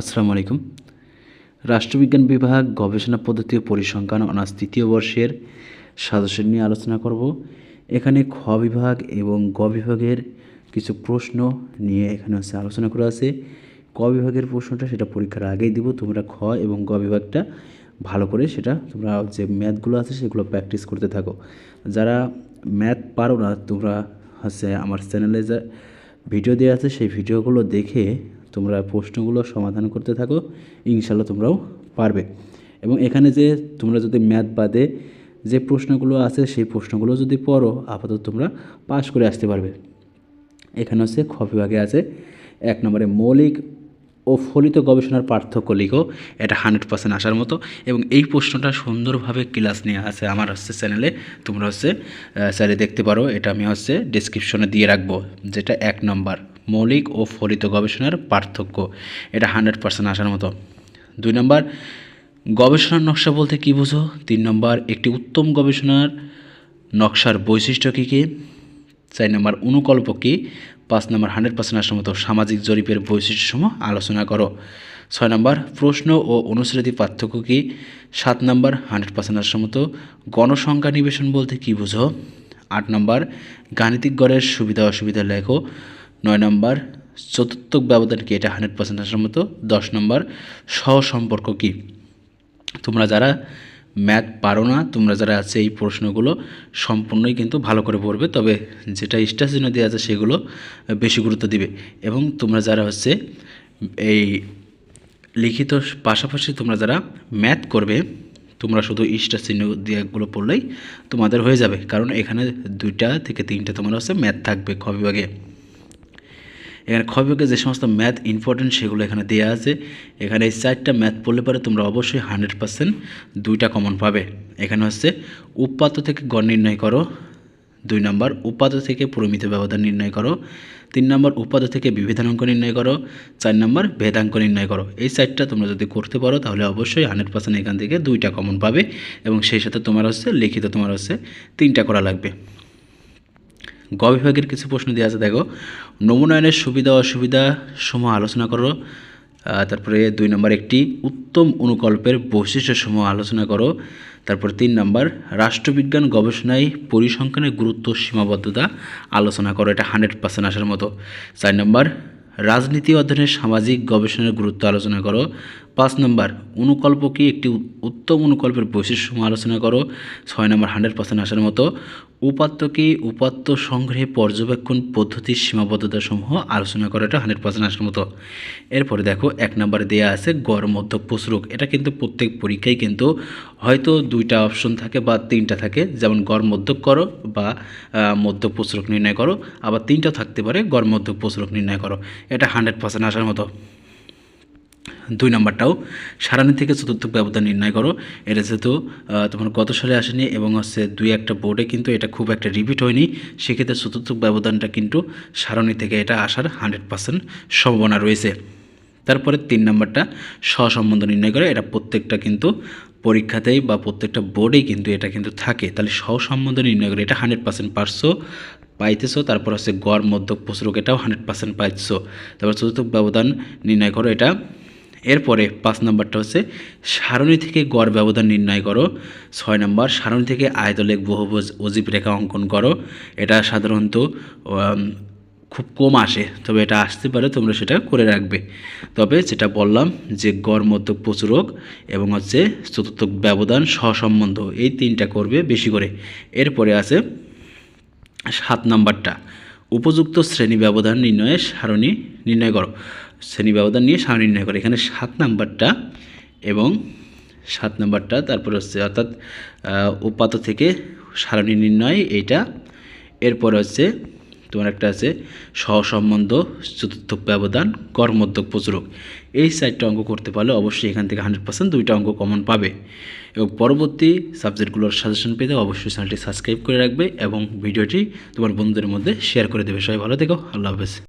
আসসালামু আলাইকুম। রাষ্ট্রবিজ্ঞান বিভাগ গবেষণা পদ্ধতি ও পরিসংখ্যান অনার্স তৃতীয় বর্ষের সদস্য নিয়ে আলোচনা করব। এখানে খ বিভাগ এবং গ বিভাগের কিছু প্রশ্ন নিয়ে এখানে হচ্ছে আলোচনা করা আছে। ক বিভাগের প্রশ্নটা সেটা পরীক্ষার আগেই দিব। তোমরা খ এবং গ বিভাগটা ভালো করে সেটা তোমরা যে ম্যাথগুলো আছে সেগুলো প্র্যাকটিস করতে থাকো। যারা ম্যাথ পারো না, তোমরা হচ্ছে আমার চ্যানেলে যা ভিডিও দেওয়া আছে সেই ভিডিওগুলো দেখে তোমরা প্রশ্নগুলো সমাধান করতে থাকো ইনশাল্লাহ তোমরাও পারবে। এবং এখানে যে তোমরা যদি ম্যাথ বাদে যে প্রশ্নগুলো আছে, সেই প্রশ্নগুলো যদি পড়ো, আপাতত তোমরা পাস করে আসতে পারবে। এখানে হচ্ছে খ বিভাগে আছে, এক নম্বরে মৌলিক ও ফলিত গবেষণার পার্থক্য লিখো, এটা হান্ড্রেড পার্সেন্ট আসার মতো। এবং এই প্রশ্নটা সুন্দরভাবে ক্লাস নিয়ে আছে আমার হচ্ছে চ্যানেলে, তোমরা হচ্ছে স্যারে দেখতে পারো, এটা আমি হচ্ছে ডিসক্রিপশনে দিয়ে রাখব, যেটা এক নম্বর। মৌলিক ও ফলিত গবেষণার পার্থক্য। এটা হান্ড্রেড পার্সেন্ট আসার মতো। দুই নম্বর, গবেষণার নকশা বলতে কী বুঝো? তিন নম্বর, একটি উত্তম গবেষণার নকশার বৈশিষ্ট্য কী কী? চার নম্বর, অনুকল্প কী? পাঁচ নম্বর, হান্ড্রেড পার্সেন্ট আসার মতো সামাজিক জরিপের বৈশিষ্ট্য বৈশিষ্ট্যসমূহ আলোচনা করো। ছয় নম্বর, প্রশ্ন ও অনুশ্রুতি পার্থক্য কী? সাত নম্বর, হান্ড্রেড পার্সেন্ট আসার মতো গণসংখ্যা নিবেশন বলতে কী বুঝো? আট নম্বর, গাণিতিক গড়ের সুবিধা অসুবিধা লেখো। নয় নম্বর চতুর্থক ব্যবধান কি? এটা হান্ড্রেড পার্সেন্ট আসার মতো। দশ নম্বর, সহসম্পর্ক কী? তোমরা যারা ম্যাথ পারো না, তোমরা যারা আছে এই প্রশ্নগুলো সম্পূর্ণই কিন্তু ভালো করে পড়বে, তবে যেটা স্টাচিহ্ন দেওয়া আছে সেগুলো বেশি গুরুত্ব দিবে। এবং তোমরা যারা হচ্ছে এই লিখিত পাশাপাশি তোমরা যারা ম্যাথ করবে, তোমরা শুধু স্টার চিহ্ন দিয়েগুলো পড়লেই তোমাদের হয়ে যাবে। কারণ এখানে দুইটা থেকে তিনটা তোমার হচ্ছে ম্যাথ থাকবে খ বিভাগে। এখানে খ যে সমস্ত ম্যাথ ইম্পর্টেন্ট সেগুলো এখানে দেওয়া আছে। এখানে এই চারটা ম্যাথ পড়লে পরে তোমরা অবশ্যই হান্ড্রেড পার্সেন্ট দুইটা কমন পাবে। এখানে হচ্ছে উৎপাদ্য থেকে গড় নির্ণয় করো, দুই নম্বর উপাদ্য থেকে প্রমিত ব্যবধান নির্ণয় করো, তিন নম্বর উপাদ্য থেকে বিভেদাঙ্ক নির্ণয় করো, চার নম্বর ভেদাঙ্ক নির্ণয় করো। এই চারটা তোমরা যদি করতে পারো, তাহলে অবশ্যই হান্ড্রেড পার্সেন্ট এখান থেকে দুইটা কমন পাবে এবং সেই সাথে তোমার হচ্ছে লিখিত তোমার হচ্ছে তিনটা করা লাগবে। গ বিভাগের কিছু প্রশ্ন দেওয়া আছে, দেখো। নমুনায়নের সুবিধা, অসুবিধা সমূহ আলোচনা করো। তারপরে দুই নম্বর একটি, উত্তম অনুকল্পের বৈশিষ্ট্য সমূহ আলোচনা করো। তারপর তিন নম্বর, রাষ্ট্রবিজ্ঞান গবেষণায় পরিসংখ্যানের গুরুত্ব, সীমাবদ্ধতা আলোচনা করো। এটা হান্ড্রেড পার্সেন্ট আসার মতো। চার নম্বর, রাজনীতি অধ্যয়নের সামাজিক গবেষণার গুরুত্ব আলোচনা করো। পাঁচ নম্বর অনুকল্প কি একটি উত্তম অনুকল্পের বৈশিষ্ট্য আলোচনা করো। ছয় নম্বর হান্ড্রেড পার্সেন্ট আসার মতো। উপাত্ত কি উপাত্ত সংগ্রহে পর্যবেক্ষণ পদ্ধতির সীমাবদ্ধতা সমূহ আলোচনা করা, এটা হান্ড্রেড পার্সেন্ট আসার মতো। এরপরে দেখো, এক নম্বরে দেওয়া আছে গড় মধ্যক প্রসরক এটা কিন্তু প্রত্যেক পরীক্ষায় কিন্তু হয়তো দুইটা অপশন থাকে বা তিনটা থাকে। যেমন গড় মধ্যক করো বা মধ্যক প্রসরক নির্ণয় করো। আবার তিনটা থাকতে পারে গড় মধ্যক প্রসরক নির্ণয় করো। এটা হান্ড্রেড পার্সেন্ট আসার মতো। দুই নম্বরটাও। সারানি থেকে চতুর্থ ব্যবধান নির্ণয় করো। এটা যেহেতু তোমার গত সালে আসেনি এবং হচ্ছে দুই একটা বোর্ডে কিন্তু এটা খুব একটা রিপিট হয়নি, সেক্ষেত্রে চতুর্থ ব্যবধানটা কিন্তু সারণী থেকে এটা আসার হান্ড্রেড পার্সেন্ট সম্ভাবনা রয়েছে। তারপরে তিন নম্বরটা সহসম্বন্ধ নির্ণয় করে। এটা প্রত্যেকটা কিন্তু পরীক্ষাতেই বা প্রত্যেকটা বোর্ডেই কিন্তু এটা কিন্তু থাকে। তাহলে সহসম্বন্ধ নির্ণয় করে। এটা হান্ড্রেড পার্সেন্ট পারছ, পাইতেছো। তারপর হচ্ছে গড়, মধ্যক, প্রচুরক, এটাও হান্ড্রেড পার্সেন্ট পাইছো তারপর চতুর্থ ব্যবধান নির্ণয় করো। এটা এরপরে পাঁচ নম্বরটা হচ্ছে, সারণী থেকে গড় ব্যবধান নির্ণয় করো। ছয় নম্বর, সারণী থেকে আয়তলেখ বহুভোজ অজীব রেখা অঙ্কন করো। এটা সাধারণত খুব কম আসে, তবে এটা আসতে পারে, তোমরা সেটা করে রাখবে। তবে যেটা বললাম যে গড় মধ্যক প্রচুরক এবং হচ্ছে চতুর্থ ব্যবধান সহসম্বন্ধ, এই তিনটা করবে বেশি করে। এরপরে আছে সাত নম্বরটা উপযুক্ত শ্রেণি ব্যবধান নির্ণয়ে সারণি নির্ণয় করো। শ্রেণি ব্যবধান নিয়ে সারণি নির্ণয় করো। এখানে সাত নাম্বারটা এবং সাত নাম্বারটা, তারপর হচ্ছে অর্থাৎ উপাত থেকে সারণি নির্ণয়, এইটা। এরপর হচ্ছে তোমার একটা আছে, সহসম্বন্ধ, চতুর্থ ব্যবধান, কর্মোদ্যোগ প্রচুরক। এই সাইডটা অঙ্ক করতে পারলে অবশ্যই এখান থেকে হান্ড্রেড পার্সেন্ট দুইটা অঙ্ক কমন পাবে। এবং পরবর্তী সাবজেক্টগুলোর সাজেশন পেতে অবশ্যই চ্যানেলটি সাবস্ক্রাইব করে রাখবে এবং ভিডিওটি তোমার বন্ধুদের মধ্যে শেয়ার করে দেবে। সবাই ভালো থেকো, আল্লাহ হাফেজ।